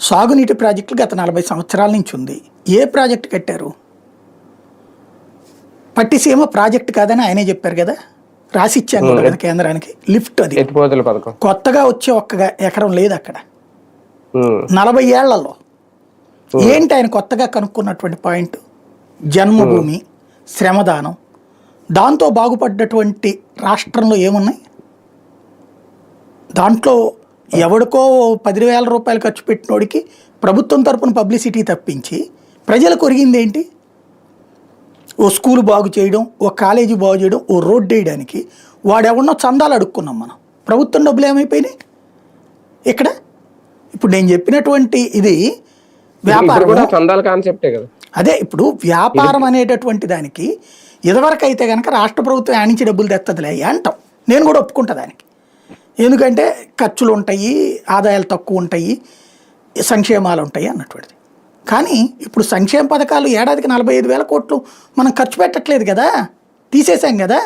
సాగునీటి ప్రాజెక్టులు గత నలభై సంవత్సరాల నుంచి ఉంది. ఏ ప్రాజెక్టు కట్టారు? పట్టిసీమ ప్రాజెక్ట్ కాదని ఆయనే చెప్పారు కదా. రాసిచ్చాం కూడా కదా కేంద్రానికి. లిఫ్ట్ అది. కొత్తగా వచ్చే ఒక్క ఎకరం లేదు అక్కడ. నలభై ఏళ్ళలో. ఏంటి ఆయన కొత్తగా కనుక్కున్నటువంటి పాయింట్? జన్మభూమి శ్రమదానం. దాంతో బాగుపడ్డటువంటి రాష్ట్రంలో ఏమున్నాయి? దాంట్లో ఎవడికో పదివేల రూపాయలు ఖర్చు పెట్టినోడికి ప్రభుత్వం తరపున పబ్లిసిటీ తప్పించి ప్రజలకు ఒరిగింది ఏంటి? ఓ స్కూల్ బాగు చేయడం ఓ కాలేజీ బాగు చేయడం ఓ రోడ్డు వేయడానికి వాడెవడనో చందాలు అడుక్కున్నాం మనం. ప్రభుత్వం డబ్బులు ఏమైపోయినాయి? ఇక్కడ ఇప్పుడు నేను చెప్పినటువంటి ఇది వ్యాపారం కూడా చందాల కాన్సెప్టే కదా. అదే ఇప్పుడు వ్యాపారం అనేటటువంటి దానికి ఇదివరకు అయితే కనుక రాష్ట్ర ప్రభుత్వం ఆనించి డబ్బులు తెత్తదిలే అంటాం. నేను కూడా ఒప్పుకుంటా దానికి. ఎందుకంటే ఖర్చులు ఉంటాయి ఆదాయాలు తక్కువ ఉంటాయి సంక్షేమాలు ఉంటాయి అన్నటువంటిది. కానీ ఇప్పుడు సంక్షేమ పథకాలు ఏడాదికి నలభై ఐదు వేల కోట్లు మనం ఖర్చు పెట్టట్లేదు కదా తీసేసాం కదా.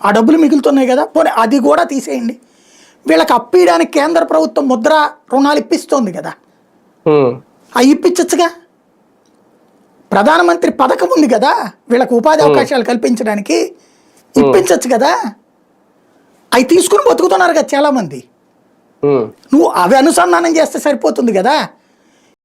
ఆ డబ్బులు మిగులుతున్నాయి కదా పోనీ అది కూడా తీసేయండి. వీళ్ళకి అప్పియడానికి కేంద్ర ప్రభుత్వం ముద్ర రుణాలు ఇప్పిస్తోంది కదా. అవి ఇప్పించచ్చుగా ప్రధానమంత్రి పథకం ఉంది కదా వీళ్ళకి ఉపాధి అవకాశాలు కల్పించడానికి ఇప్పించచ్చు కదా. అవి తీసుకుని బతుకుతున్నారు కదా చాలామంది. నువ్వు అవి అనుసంధానం చేస్తే సరిపోతుంది కదా?